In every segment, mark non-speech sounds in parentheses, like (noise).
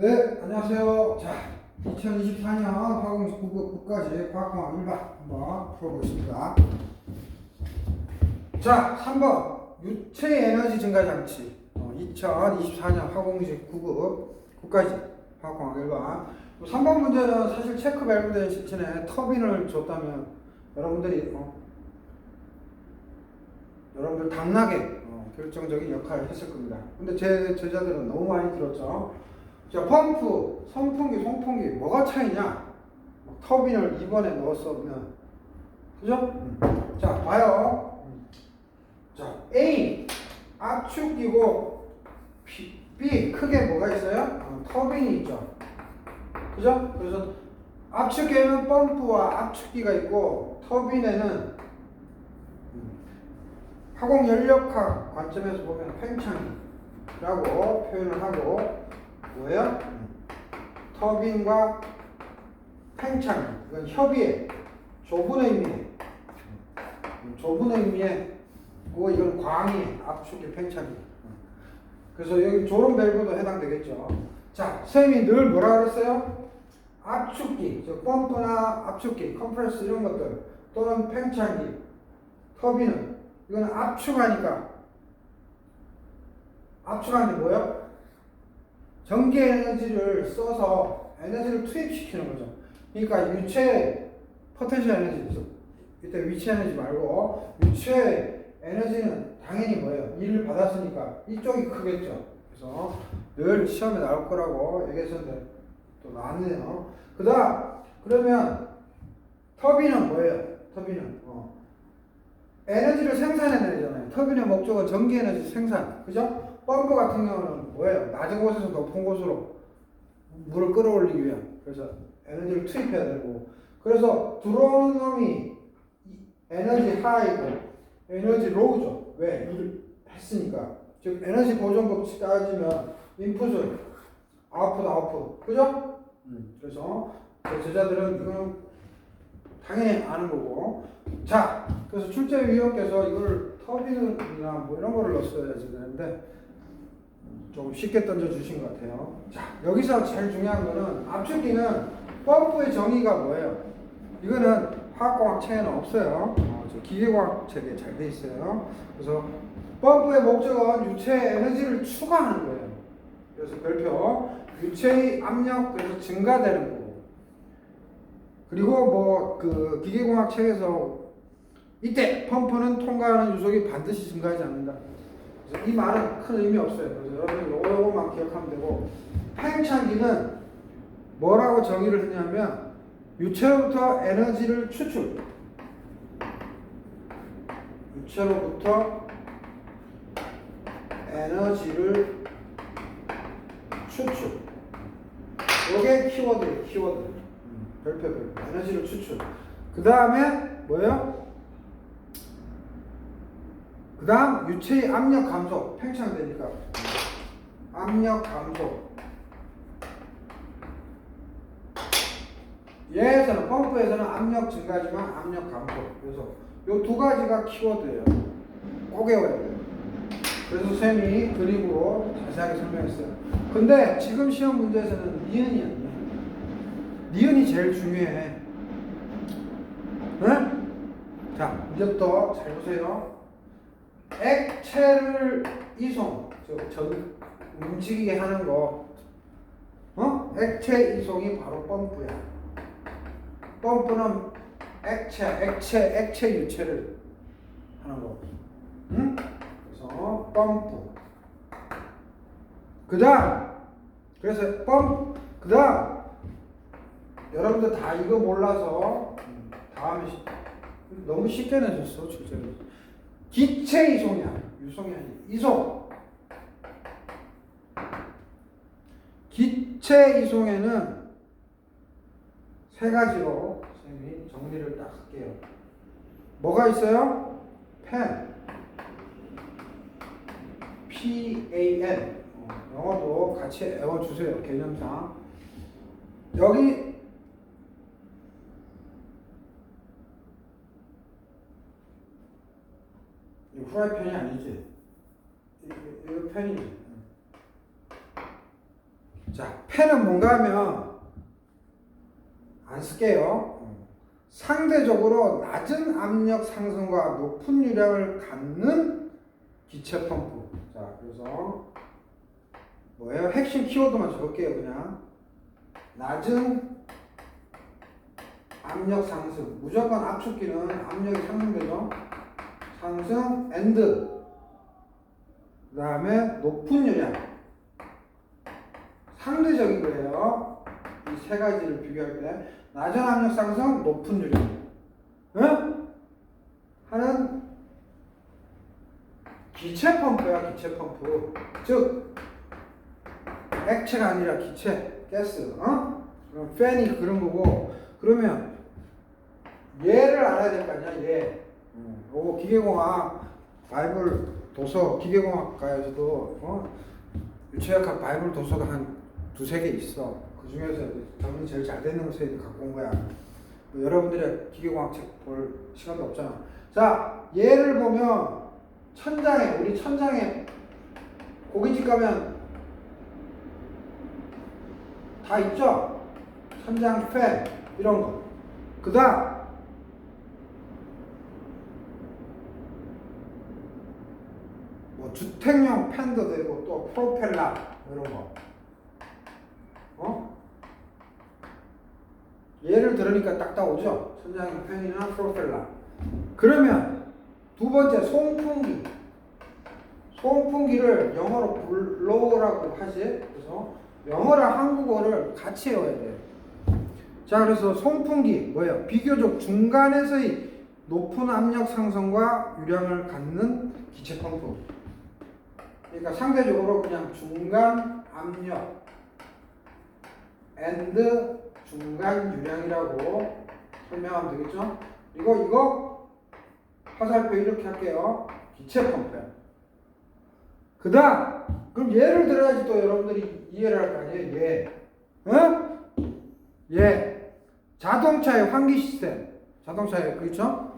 네, 안녕하세요. 자, 2024년 화공식 국어까지 과학공학 1반 한번 풀어보겠습니다. 자, 3번 유체 에너지 증가 장치. 어, 2024년 화공식 국어 국까지 화학공학 1반. 3번 문제는 사실 체크 발부된 시즌에 터빈을 줬다면 여러분들이 어, 여러분들 당나게 어, 결정적인 역할을 했을 겁니다. 근데 제 제자들은 너무 많이 들었죠. 자, 펌프, 선풍기, 송풍기 뭐가 차이냐? 뭐 터빈을 이번에 넣었으면 그죠? 음. 자, 봐요. 음. 자, A 압축기고 B, B 크게 뭐가 있어요? 어, 터빈이 있죠. 그죠? 그래서 압축기에는 펌프와 압축기가 있고 터빈에는 음, 화공 연력학 관점에서 보면 팽창이라고 표현을 하고 뭐예요? 터빈과 팽창 이건 협의의 좁은 의미의 음, 좁은 의미의 그거 이건 광의 압축의 팽창이 그래서 여기 조론 밸브도 해당되겠죠. 자, 쌤이 늘 뭐라 그랬어요? 압축기, 즉 펌프나 압축기, 컴프레스 이런 것들 또는 팽창기, 터빈은 이거는 압축하니까 압축하는 게 뭐예요? 전기 에너지를 써서 에너지를 투입시키는 거죠. 그러니까 유체 포텐셜 에너지, 이때 위치 에너지 말고 유체 에너지는 당연히 뭐예요? 일을 받았으니까 이쪽이 크겠죠. 그래서 늘 시험에 나올 거라고 얘기했었는데 또 나왔네요. 그다음 그러면 터빈은 뭐예요? 터빈은 어. 에너지를 생산해내잖아요. 터빈의 목적은 전기 에너지 생산, 그죠? 펌프 같은 경우는 뭐예요? 낮은 곳에서 높은 곳으로 물을 끌어올리기 위한 그래서 에너지를 투입해야 되고 그래서 들어오는 놈이 에너지 하이고 에너지 로우죠. 왜? 일을 했으니까 즉 에너지 보존 법칙 따지면 인풋은 아웃풋 아웃풋 그죠? 음, 그래서 제 제자들은 이거는 당연히 아는 거고 자 그래서 출제 위원께서 이걸 터빈이나 뭐 이런 거를 넣었어야지 되는데 조금 쉽게 던져주신 것 같아요. 자, 여기서 제일 중요한 거는 압축기는 펌프의 정의가 뭐예요? 이거는 화학공학 책에는 없어요. 어, 저 기계공학 책에 잘 돼 있어요. 그래서 펌프의 목적은 유체의 에너지를 추가하는 거예요. 그래서 별표 유체의 압력 그래서 증가되는 거고. 그리고 뭐 그 기계공학 책에서 이때 펌프는 통과하는 유속이 반드시 증가하지 않는다. 그래서 이 말은 큰 의미 없어요. 그래서 여러분이 요거 요거만 기억하면 되고 팽창기는 뭐라고 정의를 했냐면 유체로부터 에너지를 추출. 유체로부터 에너지를 추출. 요게 키워드예요 키워드. 음, 별표 별표. 에너지를 추출. 그 다음에 뭐예요? 그 다음 유체의 압력 감소 팽창 되니까. 압력 감소. 얘에서는 펌프에서는 압력 증가지만 압력 감소. 그래서 요 두 가지가 키워드예요. 꼭 외워야 돼요. 그래서 쌤이 그림으로 자세하게 설명했어요. 근데 지금 시험 문제에서는 니은이야 니은 니은이 제일 중요해. 응? 자 이제부터 잘 보세요 액체를 이송, 저, 저 움직이게 하는 거, 어? 액체 이송이 바로 펌프야. 펌프는 액체, 액체, 액체 유체를 하는 거. 응? 그래서 펌프. 그 다음, 그래서 펌, 그 다음, 여러분들 다 이거 몰라서 다음에 너무 쉽게 내줬어, 출제를. 기체 이송이야. 유송이 아니야. 이송. 기체 이송에는 세 가지로 선생님이 정리를 딱 할게요. 뭐가 있어요? 펜. P-A-N. 어, 영어도 같이 외워주세요. 개념상. 여기 이 후라이팬이 아니지. 이거 펜이지. 자, 펜. 펜은 뭔가 하면 안 쓸게요. 상대적으로 낮은 압력 상승과 높은 유량을 갖는 기체 펌프. 자, 그래서 뭐예요? 핵심 키워드만 적을게요, 그냥. 낮은 압력 상승. 무조건 압축기는 압력이 상승되죠. 상승, 엔드. 그 다음에 높은 유량. 상대적인 거예요. 이 세 가지를 비교할 때. 낮은 압력 상승, 높은 유량. 응? 하는 기체 펌프야, 기체 펌프. 즉, 액체가 아니라 기체, 가스, 어? 그럼 팬이 그런 거고, 그러면 얘를 알아야 될 거 아니야, 얘. 음, 요거 기계공학 바이블 도서, 기계공학과에서도, 어? 유체역학 바이블 도서가 한 두세 개 있어. 그 중에서 저는 제일 잘 되는 것을 갖고 온 거야. 뭐 여러분들이 기계공학 책 볼 시간도 없잖아. 자, 얘를 보면 천장에, 우리 천장에 고깃집 가면 다 있죠? 천장 팬, 이런 거. 그 다음, 뭐 주택용 팬도 되고 또 프로펠러 뭐 이런 거. 어? 예를 들으니까 딱 나오죠? 천장 팬이나 프로펠러. 그러면 두 번째 송풍기. 송풍기를 영어로 블로우라고 하지. 그래서 영어랑 한국어를 같이 외워야 돼. 자, 그래서 송풍기 뭐예요? 비교적 중간에서의 높은 압력 상승과 유량을 갖는 기체 펌프. 그러니까 상대적으로 그냥 중간 압력 and 중간 유량이라고 설명하면 되겠죠? 그리고 이거 화살표 이렇게 할게요. 기체 펌프. 그 다음, 그럼 예를 들어야지 또 여러분들이 이해를 할 거 아니에요? 예. 어? 예. 자동차의 환기 시스템. 자동차의, 그렇죠?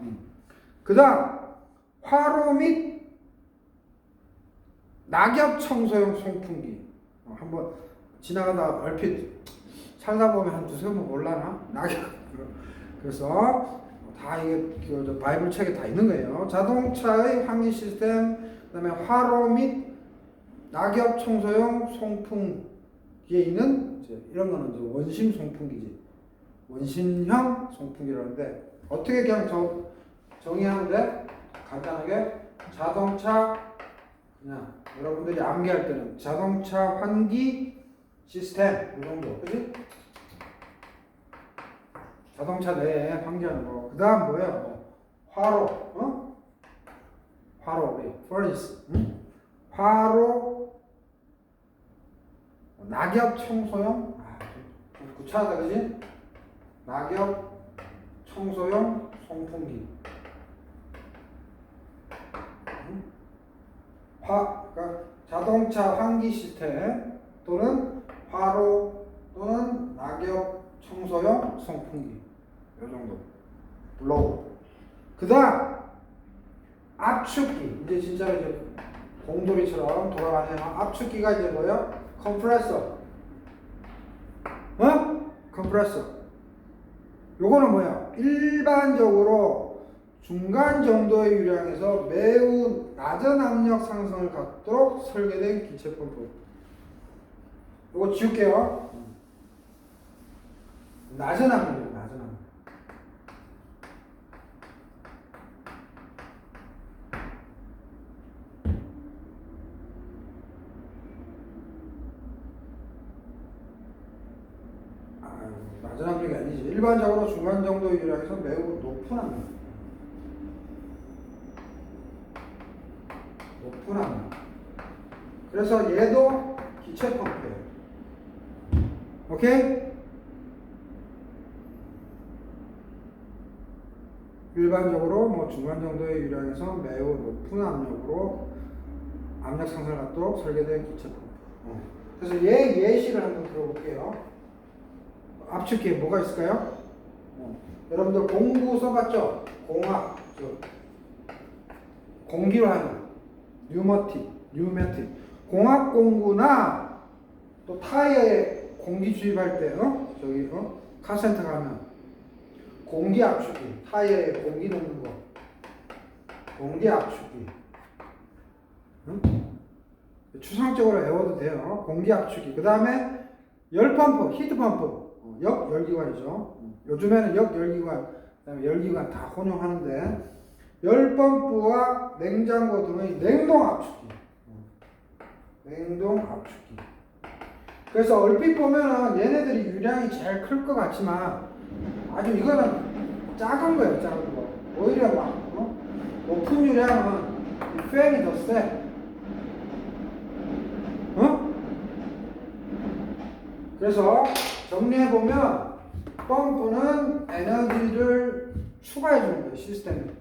그 다음, 화로 및 낙엽 청소용 송풍기. 어, 한번 지나가다 얼핏 살다 보면 한 두세 번 몰라나? 낙엽. (laughs) 그래서 다 이게 그 바이블 책에 다 있는 거예요. 자동차의 환기 시스템, 그다음에 화로 및 낙엽 청소용 송풍기에 있는 이런 거는 이제 원심 송풍기지. 원심형 송풍기라는데 어떻게 그냥 정, 정의하면 돼? 간단하게 자동차 그냥 여러분들이 암기할 때는 자동차 환기 시스템 이 정도, 그지? 자동차 내에 환기하는 거. 그 다음 뭐예요? 화로, 어? 화로, 우리 furnace, 응? 화로, 낙엽 청소용, 아, 좀 구차하다, 그지? 낙엽 청소용 송풍기. 응? 화, 그러니까 자동차 환기 시스템 또는 화로 또는 낙엽 청소용 송풍기. 요 정도. 블로우. 그 다음, 압축기. 이제 진짜 이제 공돌이처럼 돌아가네요. 압축기가 이제 뭐야? 컴프레서. 어? 컴프레서. 요거는 뭐야? 일반적으로 중간 정도의 유량에서 매우 낮은 압력 상승을 갖도록 설계된 기체 펌프. 요거 지울게요. 낮은 압력이에요, 낮은 압력. 아유, 낮은 압력이 아니지. 일반적으로 중간 정도의 유량에서 매우 높은 압력. 압력. 그래서 얘도 기체 펌프예요. 오케이? 일반적으로 뭐 중간 정도의 유량에서 매우 높은 압력으로 압력 상승을 갖도록 설계된 기체 펌프. 어. 그래서 얘 예시를 한번 들어볼게요. 압축기에 뭐가 있을까요? 어. 여러분들 공부 써봤죠? 공학, 저, 공기로 하는 뉴머틱, 뉴매틱. 공학 공구나 또 타이어의 공기 주입할 때, 어? 저기, 어? 카센터 가면 공기 압축기, 타이어에 공기 넣는 거. 공기 압축기. 응? 추상적으로 외워도 돼요. 공기 압축기. 그 다음에 열 펌프, 히트 펌프, 어, 역 열기관이죠. 요즘에는 역 열기관, 그다음에 열기관 다 혼용하는데 열 펌프와 냉장고 등의 냉동 압축기. 어, 냉동 압축기. 그래서 얼핏 보면은 얘네들이 유량이 제일 클 것 같지만 아주 이거는 작은 거예요, 작은 거. 오히려 막 어? 높은 유량은 이 팬이 더 세. 어? 그래서 정리해 보면 펌프는 에너지를 추가해 주는 거예요, 시스템에.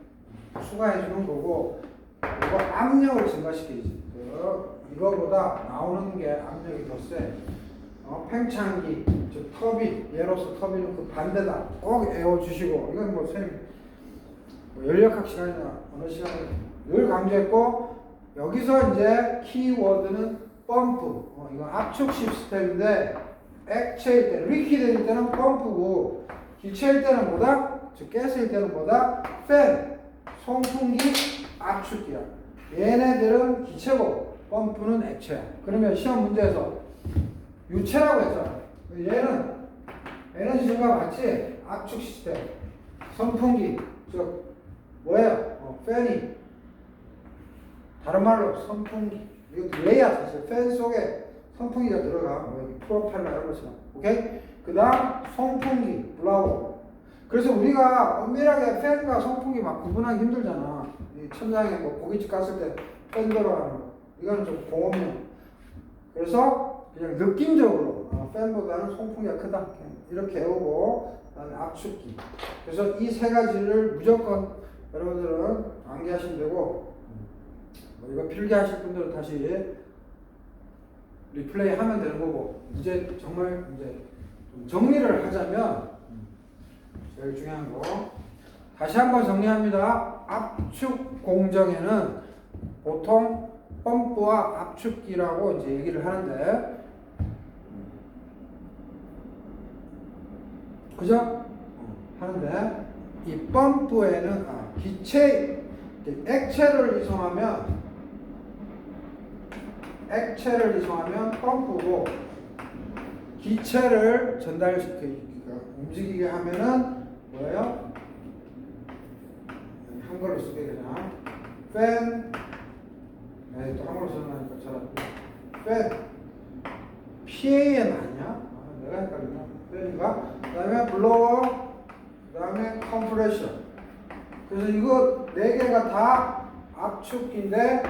추가해 주는 거고, 그리고 압력을 증가시키지. 그 이거보다 나오는 게 압력이 더 세. 어, 팽창기, 즉 터빈, 예로서 터빈은 그 반대다. 꼭 외워주시고, 이건 뭐 쌤, 뭐 연력학 시간이나 어느 시간에 늘 강조했고, 여기서 이제 키워드는 펌프. 어, 이건 압축 시스템인데, 액체일 때, 리퀴드일 때는 펌프고, 기체일 때는 뭐다? 즉, 가스일 때는 뭐다? 팬, 송풍기, 압축기야. 얘네들은 기체고, 펌프는 액체야. 그러면 시험 문제에서 유체라고 했잖아. 얘는 에너지 증가 맞지? 압축 시스템, 선풍기, 즉 뭐예요? 어, 팬이 다른 말로 선풍기. 이것도 예야 사실 팬 속에 선풍기가 들어가. 뭐 프로펠러 이런 것처럼. 오케이? 그 다음 송풍기, 블라워. 그래서 우리가 엄밀하게 팬과 선풍기 막 구분하기 힘들잖아. 이 천장에 뭐 고깃집 갔을 때 팬 들어가는 거. 이거는 좀 공업용. 그래서 그냥 느낌적으로 어, 팬보다는 송풍기가 크다 이렇게 외우고 그다음에 압축기 그래서 이 세 가지를 무조건 여러분들은 암기하시면 되고 뭐 이거 필기하실 분들은 다시 리플레이 하면 되는 거고 이제 정말 이제 좀 정리를 하자면 제일 중요한 거. 다시 한번 정리합니다. 압축 공정에는 보통 펌프와 압축기라고 이제 얘기를 하는데. 그죠? 하는데 이 펌프에는 아, 기체 액체를 이송하면 액체를 이송하면 펌프고 기체를 전달시키고 움직이게 하면은 뭐예요? 한글로 쓰게 그냥 팬 네, 또 한국어 설명하니까 잘. 팬. PAN 아니야? 아, 내가 헷갈리나? 팬인가? 그 다음에 블로워, 그 다음에 컴프레션. 그래서 이거 네 개가 다 압축기인데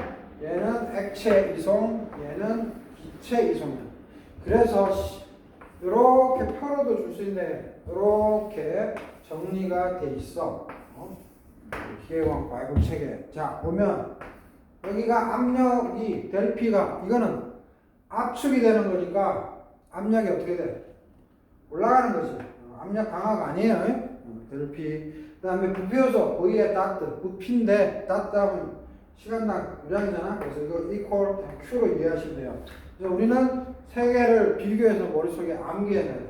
얘는 액체 이송, 얘는 기체 이송이야. 그래서 이렇게 표로도 줄 수 있는데 이렇게 정리가 돼 있어. 어? 기계광 발굴 체계. 자 보면 여기가 압력이 될 P가 이거는 압축이 되는 거니까 압력이 어떻게 돼? 올라가는 거지. 어, 압력 강화가 아니에요. 어, 될 P. 그 다음에 부피요소 V의 닥트 부피인데 닥트 하면 시간당 유량이잖아. 그래서 이거 equal Q로 이해하시면 돼요. 그래서 우리는 세 개를 비교해서 머릿속에 암기해놔야 돼.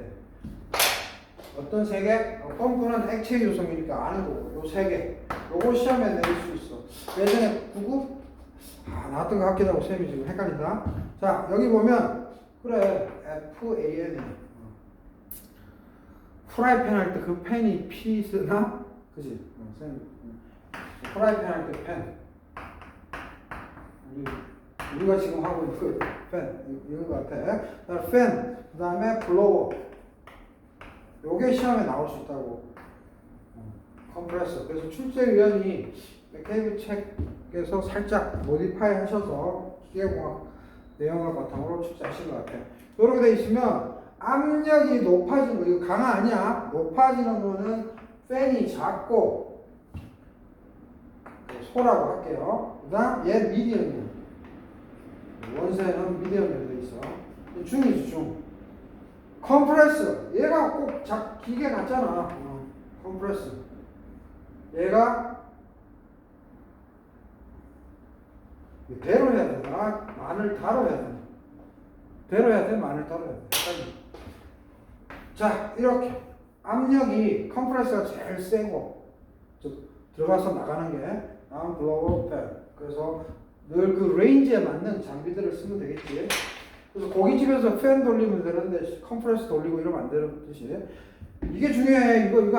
어떤 세 개? 어, 펌프는 액체 요소이니까 아는 거고 요 세 개. 요거 시험에 내릴 수 있어. 예전에 구급 아, 나왔던 것 같기도 하고 쌤이 지금 헷갈린다. 자, 여기 보면 그래 FAN이 프라이팬 할 때그 펜이 P 쓰나? 그지? 어, 쌤 프라이팬 할때 펜. 우리, 우리가 지금 하고 있는 그 펜, 이- 이런 것 같아. 팬, 그 다음에 블로워. 요게 시험에 나올 수 있다고. 어, 컴프레서. 그래서 출제위원이 맥케이브 책에서 살짝 모디파이 하셔서 기계공학 내용을 바탕으로 출제하신 것 같아요. 이렇게 돼 있으면 압력이 높아지는 거, 이거 강화 아니야. 높아지는 거는 팬이 작고, 소라고 할게요. 그 다음, 얘 미디엄이야. 원세는 미디엄으로 돼 있어. 중이지, 중. 컴프레스. 얘가 꼭 작, 기계 같잖아. 어, 컴프레스. 얘가 대로 해야 되나? 마늘 다로 해야 되나? 대로 해야 돼? 마늘 다로 해야 돼? 자 이렇게 압력이 컴프레서가 제일 세고 즉 들어가서 나가는 게 다음 블로우 팬 그래서 늘 그 레인지에 맞는 장비들을 쓰면 되겠지 그래서 고깃집에서 팬 돌리면 되는데 컴프레서 돌리고 이러면 안 되는 뜻이 이게 중요해. 이거 이거